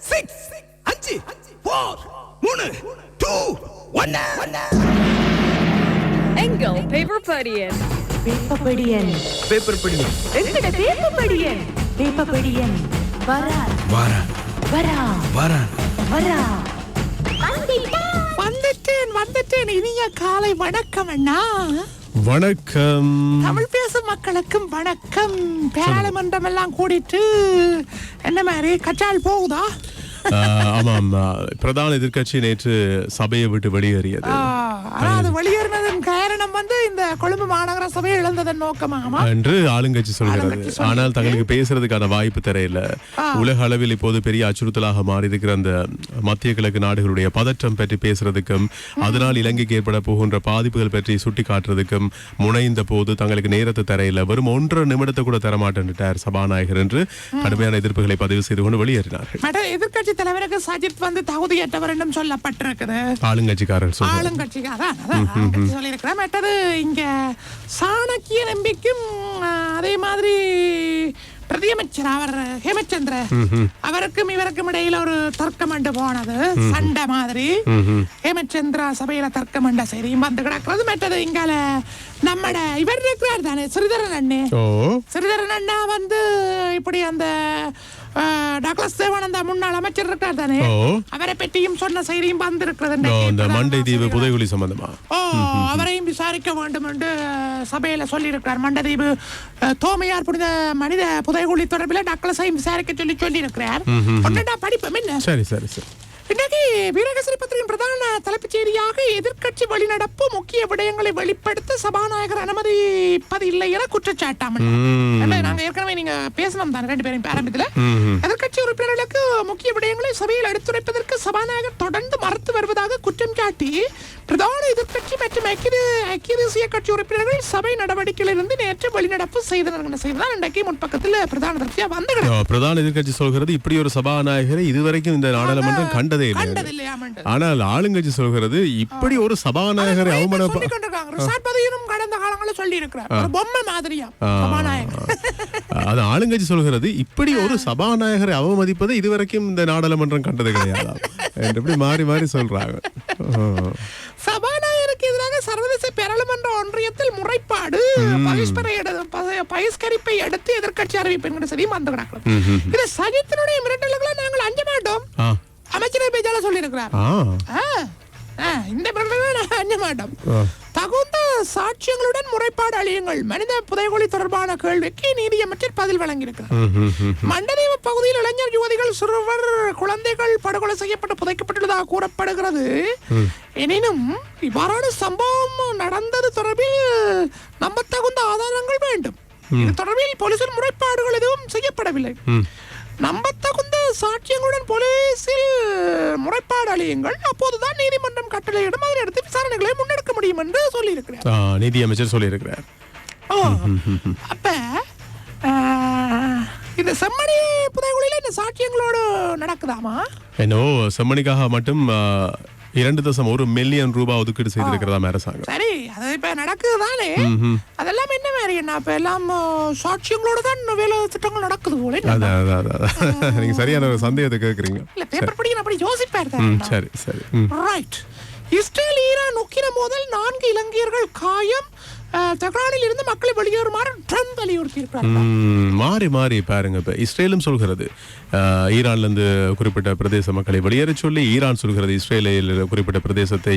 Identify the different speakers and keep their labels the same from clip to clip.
Speaker 1: Six அஞ்சு four மூணு two ஒன்னு
Speaker 2: எங்கள் பேப்பர் படியன்?
Speaker 3: வேப்பப்படியன்
Speaker 1: பேப்பர் படி
Speaker 3: எங்கட வேப்பப்படியன் வேப்பப்படியன் வரா.
Speaker 1: வாரா.
Speaker 3: வரா.
Speaker 1: வாரா.
Speaker 3: வரா.
Speaker 4: வந்துட்டேன் வந்துட்டேன். இனிய காலை வணக்கம் அண்ணா.
Speaker 5: வணக்கம்.
Speaker 4: தமிழ் பேசும் மக்களுக்கும் வணக்கம். பாராளுமன்றம் எல்லாம் கூடிட்டு என்ன மாதிரி கச்சால் போகுதா?
Speaker 5: ஆமாம். ஆஹ், பிரதான எதிர்க்கட்சி நேற்று சபையை விட்டு வெளியேறியது.
Speaker 4: அது வெளியேறினதன் வந்து இந்த கொழும்பு மாநகர சபை இழந்ததன் நோக்கமாமா
Speaker 5: என்று ஆளுங்கட்சி சொல்கிறது. ஆனால் தங்களுக்கு பேசுறதுக்கான வாய்ப்பு தெரியல. உலக அளவில் இப்போது பெரிய அச்சுறுத்தலாக மாறி இருக்கிற அந்த மத்திய கிழக்கு நாடுகளுடைய பதற்றம் பற்றி பேசுறதுக்கும் அதனால் இலங்கைக்கு ஏற்பட போகின்ற பாதிப்புகள் பற்றி சுட்டி காட்டுறதுக்கும் முனைந்த போது தங்களுக்கு நேரத்தை தரையில வெறும் ஒன்றரை நிமிடத்தை கூட தரமாட்டேன்ட்டார் சபாநாயகர் என்று கடுமையான எதிர்ப்புகளை பதிவு செய்து கொண்டு வெளியேறினார்கள்.
Speaker 4: மற்ற எதிர்க்கட்சி தலைவருக்கு சஜித் வந்து தகுதியற்றவர் என்றும் சொல்லப்பட்டிருக்குது.
Speaker 5: ஆளுங்கட்சிக்காரர் சொல்றாரு.
Speaker 4: ஆளுங்கட்சிக்காரன் அதான் மற்றது இங்க சாணக்கிய நம்பிக்கும் அதே மாதிரி பிரதியமைச்சர் அவர் ஹேமச்சந்திர அவருக்கும் இவருக்கும் இடையில ஒரு தர்க்கம் அண்டு போனது. சண்டை மாதிரி. ஹேமச்சந்திரா சபையில தர்க்கம் அண்ட செய்தியும் வந்து கிடக்கிறது. மற்றது இங்கால நம்மட இவர் இருக்கிறார் தானே ஸ்ரீதரன் அண்ணே. ஸ்ரீதரன் அண்ணா வந்து இப்படி அந்த டாக்டர் தேவானந்தா முன்னாள் அமைச்சர் இருக்கார் தானே. அவரை பற்றியும் சொன்ன செய்தியும் வந்திருக்கிறது
Speaker 5: இந்த மண்டை தீவு புதைகுழி சம்பந்தமா?
Speaker 4: ஓ அவரையும் விசாரிக்க வேண்டும் என்று சபையில சொல்லியிருக்கிறார். மண்டதீவு தோமையார் புனித மனித புதைகுழி தொடர்பில் டாக்டர்ஸையும் விசாரிக்க சொல்லி சொல்லியிருக்கிறார். ஒன்றுடா படிப்போம் என்ன?
Speaker 5: சரி சரி சரி.
Speaker 4: இன்றைக்கு வீரகேசரி பத்திரிகையின் பிரதான தலைப்புச் செய்தியாக எதிர்க்கட்சி வெளிநடப்பு முக்கிய விடயங்களை வெளிப்படுத்த சபாநாயகர் அனுமதிப்பது இல்லை என குற்றச்சாட்டாம்
Speaker 5: ம்.
Speaker 4: நாங்க ஏற்கனவே நீங்க பேசணும் தான் ரெண்டு பேரும் ஆரம்பத்துல.
Speaker 5: ம்ஹும்.
Speaker 4: எதிர்க்கட்சி உறுப்பினர்களுக்கு முக்கிய விடயங்களை சபையில் எடுத்துரைப்பதற்கு சபாநாயகர் தொடர்ந்து மறுத்து வருவதாக குற்றம் சாட்டி பிரதான எதிர்க்கட்சி மற்றும் ஐக்கிய ஐக்கிய தேசிய கட்சி உறுப்பினர்கள் சபை நடவடிக்கையிலிருந்து நேற்று வெளிநடப்பு செய்தனர் செய்ததான் இன்றைக்கு முன்பக்கத்தில் பிரதான திருப்தியா வந்து
Speaker 5: பிரதான எதிர்க்கட்சி சொல்கிறது இப்படி ஒரு சபாநாயகரை இதுவரைக்கும் இந்த நாடாளுமன்றம் கண்டதே இல்லை ஆனால் ஆளுங்கட்சி சொல்கிறது இப்படி ஒரு சபாநாயகரை அவமானப்ப
Speaker 4: சொல்லிக் கொண்டிருக்காங்க ரிசார்ட் பதியும் கடந்த காலங்களில் சொல்லி இருக்கிறார் பொம்மை மாதிரியா? சபாநாயகர்.
Speaker 5: அது ஆளுங்கட்சி சொல்கிறது இப்படி ஒரு சபாநாயகரை அவமதிப்பதை இதுவரைக்கும் இந்த நாடாளுமன்றம் கண்டது கிடையாது. என்று இப்படி மாறி மாறி சொல்றாங்க.
Speaker 4: சபாநாயகருக்கு எதிராக சர்வதேச பாராளுமன்ற ஒன்றியத்தில் முறைப்பாடு பகிஷ்கரிப்பை அடுத்து எதிர்க்கட்சி அறிவிப்பு செய்தியும் வந்து கிடக்கிறது இது சஜித்தினுடைய மிரட்டல்களை நாங்கள் அஞ்ச மாட்டோம்
Speaker 5: ஆ.
Speaker 4: அமைச்சர் பேச்சாளர் சொல்லியிருக்கிறார். இந்த அஞ்ச மாட்டோம். தகுந்த சாட்சியங்களுடன் முறைப்பாடு அழியுங்கள். மனித புதைகுழி தொடர்பான கேள்விக்கு நீதியமைச்சர் பதில் வழங்கியிருக்கிறார். மண்டதீவு பகுதியில் இளைஞர் யுவதிகள் சிறுவர் குழந்தைகள் படுகொலை செய்யப்பட்டு புதைக்கப்பட்டுள்ளதாக கூறப்படுகிறது. எனினும் இவ்வாறான சம்பவம் நடந்தது தொடர்பில் நம்பத்தகுந்த ஆதாரங்கள் வேண்டும். இது தொடர்பில் போலீசில் முறைப்பாடுகள் எதுவும் செய்யப்படவில்லை. நம்பத்தகுந்த சாட்சியங்களுடன் போலீசில் முறைப்பாடு அளியுங்கள். அப்போதுதான் நீதிமன்றம் கட்டளையிடும். அதை எடுத்து விசாரணைகளை முன்னெடுக்க முடியும் என்று சொல்லியிருக்கிறார்
Speaker 5: ஆ, நிதியமைச்சர் சொல்லியிருக்கிறார்.
Speaker 4: அப்ப இந்த செம்மணி புதைகுழியில இந்த சாட்சியங்களோடு நடக்குதாமா?
Speaker 5: என்னவோ செம்மணிக்காக மட்டும் இரண்டு தசம் ஒரு மில்லியன் ரூபாய் ஒதுக்கீடு செய்திருக்கிறதா அரசாங்கம்
Speaker 4: சரி அது இப்ப நடக்குது தானே அதெல்லாம் என்ன மாதிரி என்ன இப்ப எல்லாம் சாட்சியங்களோட தான் வேலை திட்டங்கள் நடக்குது போல
Speaker 5: நீங்க சரியான ஒரு சந்தேகத்தை கேட்குறீங்க
Speaker 4: இல்ல பேப்பர் படிக்க அப்படி யோசிப்பார்
Speaker 5: சரி சரி.
Speaker 4: ரைட் இஸ்ரேல் ஈரான் உக்கிர மோதல் நான்கு இலங்கையர்கள் காயம். தெஹ்ரானில் இருந்து மக்களை வெளியேறுமாறு ட்ரம்ப் வலியுறுத்தி இருக்கிறார்
Speaker 5: மாறி மாறி பாருங்க இப்ப. இஸ்ரேலும் சொல்கிறது ஆஹ், ஈரான்ல இருந்து குறிப்பிட்ட பிரதேச மக்களை வெளியேற சொல்லி ஈரான் சொல்கிறது இஸ்ரேலில் குறிப்பிட்ட பிரதேசத்தை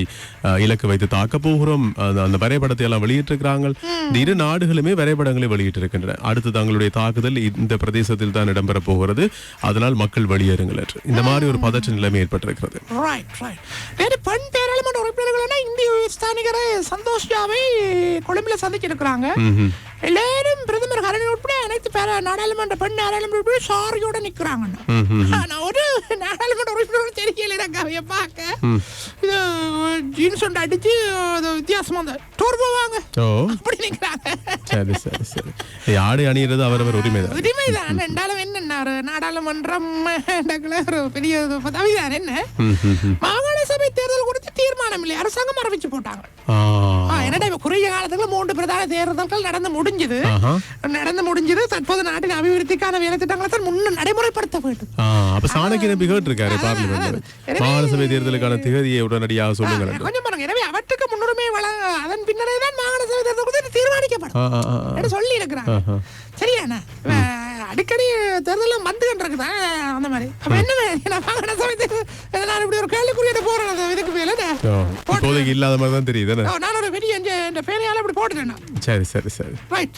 Speaker 5: இலக்கு வைத்து தாக்க போகிறோம். அந்த வரைபடத்தை எல்லாம் வெளியிட்டிருக்கிறாங்க இந்த இரு நாடுகளுமே வரைபடங்களை வெளியிட்டிருக்கின்றன. அடுத்து தங்களுடைய தாக்குதல் இந்த பிரதேசத்தில் தான் இடம்பெற போகிறது. அதனால் மக்கள் வெளியேறுங்கள் என்று. இந்த மாதிரி ஒரு பதற்ற நிலைமை ஏற்பட்டிருக்கிறது.
Speaker 4: பெண் பாராளுமன்ற உறுப்பினர்களான இந்திய ஸ்தானிகர சந்தோஷ் ஜாவை கொழும்புல சந்திச்சிருக்கிறாங்க. எல்லாரும் கரணி உட்பட அனைத்து பேர நாடாளுமன்ற பெண் நாடாளுமன்ற உறுப்பினர் சாரியோட நிக்கிறாங்க ஆனா ஒரு நாடாளுமன்ற உறுப்பினர் தெரியல எனக்கு அவைய பார்க்க இது ஜீன்ஸ் ஒன்று அடிச்சு வித்தியாசமா அந்த டூர் போவாங்க அப்படி நிக்கிறாங்க.
Speaker 5: சரி சரி சரி. ஆடை அணியிறது அவரவர் உரிமைதான்.
Speaker 4: உரிமைதான். ரெண்டாலும் என்ன ஒரு நாடாளுமன்றம் டக்குல ஒரு பெரிய பதவிதான் என்ன. மாகாண சபை தேர்தல் குறித்து தீர்மானம் இல்லை. அரசாங்கம் அறிவிச்சு போட்டாங்க. என்னடா இப்ப குறுகிய காலத்துல மூன்று பிரதான தேர்தல்கள் நடந்து முடிஞ்சது. நடந்து முடிஞ்சது. தற்போது நாட்டின் அபிவிருத்திக்கான வேலை திட்டங்களை தான் முன்ன நடைமுறைப்படுத்த வேண்டும்.
Speaker 5: அப்ப சாணக்கிய நம்பி கேட்டிருக்காரு பார்லிமெண்ட் மாகாண சபை தேர்தலுக்கான திகதியை உடனடியாக சொல்லுங்கள்
Speaker 4: கொஞ்சம் பாருங்க. எனவே அவற்றுக்கு முன்னுரிமை வழங்க அதன் பின்னரே தான் மாகாண சபை தேர்தல் குறித்து தீர்மானிக்கப்படும். சொல்லி இருக்கிறாங்க. சரியாண்ணா அடிக்கடி தேர்தல் வந்துகிட்டு இருக்குதான் அந்த மாதிரி. அப்ப என்ன நான் மாகாண சபை தேர்தல் இதை நான் இப்படி ஒரு கேள்விக்குறியிட போறேன் அது இதுக்கு மேல என்ன?
Speaker 5: ஓ, இப்போதைக்கு இல்லாத மாதிரி தான் தெரியுது என்ன?
Speaker 4: ஓ, நான் ஒரு பெரிய இந்த- பேரையால இப்படி போட்டுட்டேன்.
Speaker 5: சரி சரி சரி.
Speaker 4: ரைட்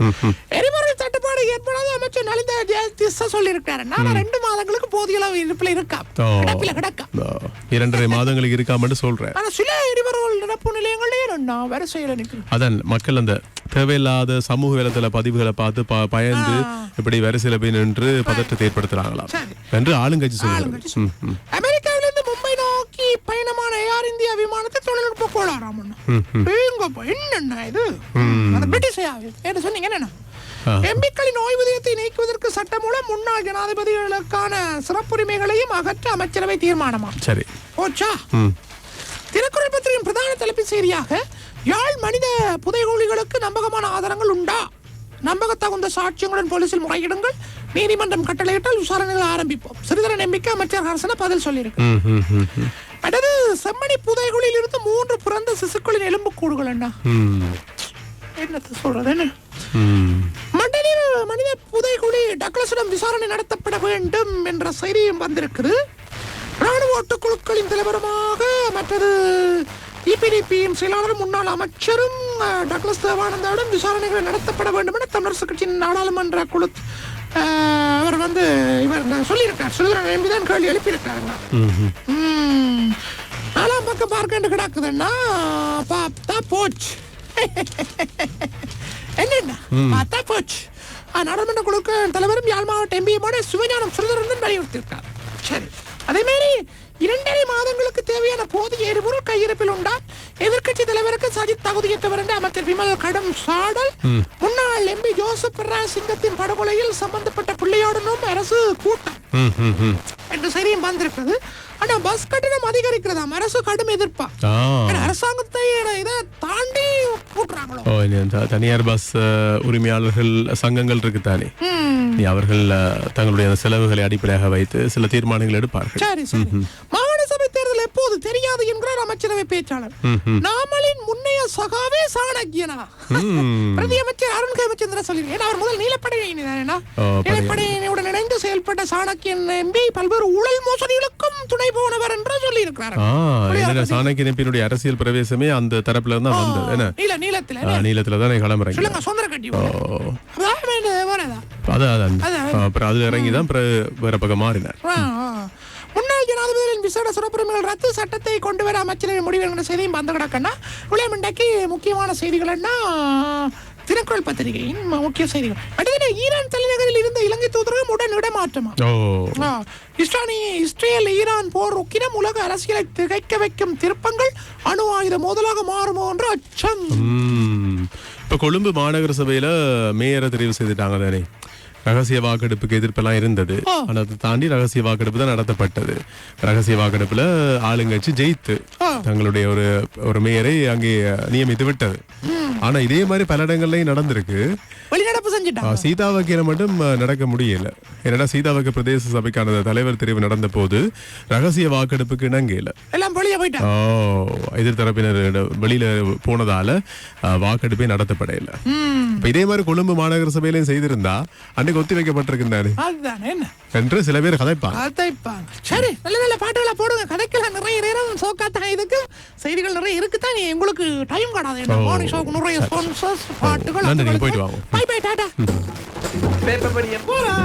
Speaker 5: ம்.
Speaker 4: எரிபொருள் தட்டுப்பாடு ஏற்படாத அமைச்சர் நலிந்த ஜெயதிஷா சொல்லியிருக்காரு நான் ரெண்டு மாதங்களுக்கு போதிய அளவு இருப்பில் இருக்காம்
Speaker 5: ஓ.
Speaker 4: கிடப்பில கிடக்காம்
Speaker 5: ஓ, இரண்டரை மாதங்களுக்கு இருக்காமன்னு சொல்றேன்.
Speaker 4: ஆனா சில எரிபொருள் நிரப்பு நிலையங்களே நான் வரிசையில நிற்கிறேன்
Speaker 5: அதான் மக்கள் அந்த தேவையில்லாத சமூக வேலத்துல பதிவுகளை பார்த்து பயந்து இப்படி வரிசையில போய் நின்று பதற்றத்தை ஏற்படுத்துறாங்களாம்.
Speaker 4: சரி.
Speaker 5: என்று ஆளுங்கட்சி சொல்லுது.
Speaker 4: ஏர் இந்தியா விமானத்தை தொழில்நுட்ப கோளாறாம் எங்கப்பா என்னண்ணா இது? அந்த பிரிட்டிஷ் என்ன சொன்னீங்க என்ன எம்பிக்களின் ஓய்வூதியத்தை நீக்குவதற்கு சட்டம் மூலம் முன்னாள் ஜனாதிபதிகளுக்கான சிறப்புரிமைகளையும் அகற்ற அமைச்சரவை தீர்மானமா?
Speaker 5: சரி.
Speaker 4: போச்சா?
Speaker 5: ம்.
Speaker 4: திருக்குறள் பத்திரிகையின் பிரதான தலைப்புச் செய்தியாக யாழ் மனித புதைகுழிகளுக்கு நம்பகமான ஆதாரங்கள் உண்டா? நம்பகத்தகுந்த சாட்சியங்களுடன் போலீசில் முறையிடுங்கள். நீதிமன்றம் கட்டளையிட்டால் விசாரணைகள் ஆரம்பிப்போம். சிறிதர நம்பிக்கை அமைச்சர் அரசன பதில் சொல்லியிருக்கு. அடுத்து செம்மணி புதைகுழியில் இருந்து மூன்று பிறந்த சிசுக்களின் எலும்புக்கூடுகள்
Speaker 5: ம்,
Speaker 4: என்னத்தை சொல்றது என்ன. மண்டலில் மனித புதைகுழி டக்ளஸிடம் விசாரணை நடத்தப்பட வேண்டும் என்ற செய்தியும் வந்திருக்குது. ராணுவ ஒட்டுக்குழுக்களின் தலைவருமாக மற்றது இபிடிபியின் செயலாளரும் முன்னாள் அமைச்சரும் டக்ளஸ் தேவானந்தாவிடம் விசாரணைகள் நடத்தப்பட வேண்டும் என தமிழரசு கட்சியின் நாடாளுமன்ற குழு அவர் வந்து இவர் சொல்லியிருக்கார். சுதந்திரன் எம்பி தான் கேள்வி.
Speaker 5: ம்,
Speaker 4: நாலாம் பக்கம் பார்க்க கிடக்குதுன்னா பார்த்தா போச்சு. என்னென்ன? பார்த்தா போச்சு. நாடாளுமன்ற குழுக்கு தலைவரும் யாழ் மாவட்ட எம்பியுமான சிவஞானம் சுரதரன் வலியுறுத்தியிருக்கார். சரி. அதே மாதிரி இரண்டரை மாதங்களுக்கு தேவையான போதிய எரிபொருள் கையிருப்பில் உண்டா? எதிர்க்கட்சி தலைவருக்கு சஜித் தகுதியற்றவர் என்று அமைச்சர் விமல் கடும் சாடல். முன்னாள் எம்பி ஜோசப் சிங்கத்தின் படுகொலையில் சம்பந்தப்பட்ட பிள்ளையோடனும் அரசு கூட்டம். என்று செய்தியும் வந்திருக்கிறது. ஆனா பஸ் கட்டணம் அதிகரிக்கிறதாம். அரசு கடும் எதிர்ப்பா. அரசாங்கத்தை இதை தாண்டி கூட்டுறாங்களோ
Speaker 5: தனியார் பஸ் உரிமையாளர்கள் சங்கங்கள் இருக்கு தானே. நீ அவர்கள் தங்களுடைய செலவுகளை அடிப்படையாக வைத்து சில தீர்மானங்கள் எடுப்பார்கள்.
Speaker 4: மாகாண சபை தேர்தல் எப்போது தெரியாது என்கிறார் அமைச்சரவை பேச்சாளர். நாமலின் முன்னைய சகாவே சாணக்கியனா பிரதி அமைச்சர் அருண் கேமச்சந்திர சொல்லியிருக்கேன் அவர் முதல் நீலப்படையினா நீலப்படையினுடன் இணைந்து செயல்பட்ட சாணக்கியன் எம்பி பல்வேறு ஊழல் மோசடிகளுக்கும் துணை போனவர் என்று சொல்லியிருக்கிறார்.
Speaker 5: ஆ என்னடா சாணக்கிய நம்பியினுடைய அரசியல் பிரவேசமே அந்த தரப்புல தான் வந்தது. என்ன?
Speaker 4: நீல நீளத்துல
Speaker 5: நீளத்துல தான் கிளம்புறீங்க.
Speaker 4: சொல்லுங்க சுந்தர கட்டி அதான்
Speaker 5: அதான் அப்புறம் அதுல இறங்கி தான் வேற பக்கம் மாறினார்.
Speaker 4: விசேட சிறப்புரிமைகள் ரத்து சட்டத்தை கொண்டு வர அமைச்சரவை முடிவு என்கிற செய்தியும் வந்து கிடக்குன்னா இன்றைக்கு முக்கியமான செய்திகள் என்ன? தினக்குரல் பத்திரிகையின் முக்கிய செய்திகள். அடுத்து ஈரான் தலைநகரில் இருந்த இலங்கை தூதரகம் உடன் இடமாற்றமா? இஸ்ரானி இஸ்ரேல் ஈரான் போர் உக்கிரம் உலக அரசியலை திகைக்க வைக்கும் திருப்பங்கள் அணு ஆயுத மோதலாக மாறுமோ என்ற அச்சம்.
Speaker 5: இப்ப கொழும்பு மாநகர சபையில மேயரை தெரிவு செய்துட்டாங்க தானே. ரகசிய வாக்கெடுப்புக்கு எதிர்ப்பெல்லாம் இருந்தது. ஆனா அதை தாண்டி ரகசிய வாக்கெடுப்பு தான் நடத்தப்பட்டது. ரகசிய வாக்கெடுப்புல ஆளுங்கட்சி ஜெயித்து தங்களுடைய ஒரு ஒரு மேயரை அங்கே நியமித்து விட்டது. ஆனா இதே மாதிரி பல இடங்கள்லயும் நடந்திருக்கு. ஆ, சீதாவாக்கியில மட்டும் நடக்க முடியல. ஏன்னா சீதாவாக்க பிரதேச சபைக்கான தலைவர் தெரிவு நடந்த போது ரகசிய வாக்கெடுப்புக்கு இணங்கல
Speaker 4: எல்லாம் வெளியே போயிட்டாங்க
Speaker 5: ஓ எதிர்த்தரப்பினர் வெளியில போனதால வாக்கெடுப்பே நடத்தப்படையில இதே மாதிரி கொழும்பு மாநகர சபையிலையும் செய்திருந்தா அன்னைக்கு ஒத்தி
Speaker 4: என்ன?
Speaker 5: என்று சில பேர் கதைப்பாங்க.
Speaker 4: கதைப்பாங்க. சரி நல்ல நல்ல பாட்டுகளை போடுங்க. கதைக்கலாம் நிறைய நேரம் சோக்காத்தான் இதுக்கு செய்திகள் நிறைய இருக்குதான் நீ உங்களுக்கு டைம் காணாது
Speaker 5: ஓ.
Speaker 4: மார்னிங் ஷோக்கு நிறைய ஸ்பான்சர்ஸ் பாட்டுகள்
Speaker 5: போயிட்டு வாங்க.
Speaker 4: பை பை டாடா
Speaker 1: பேப்பர் படிய போறா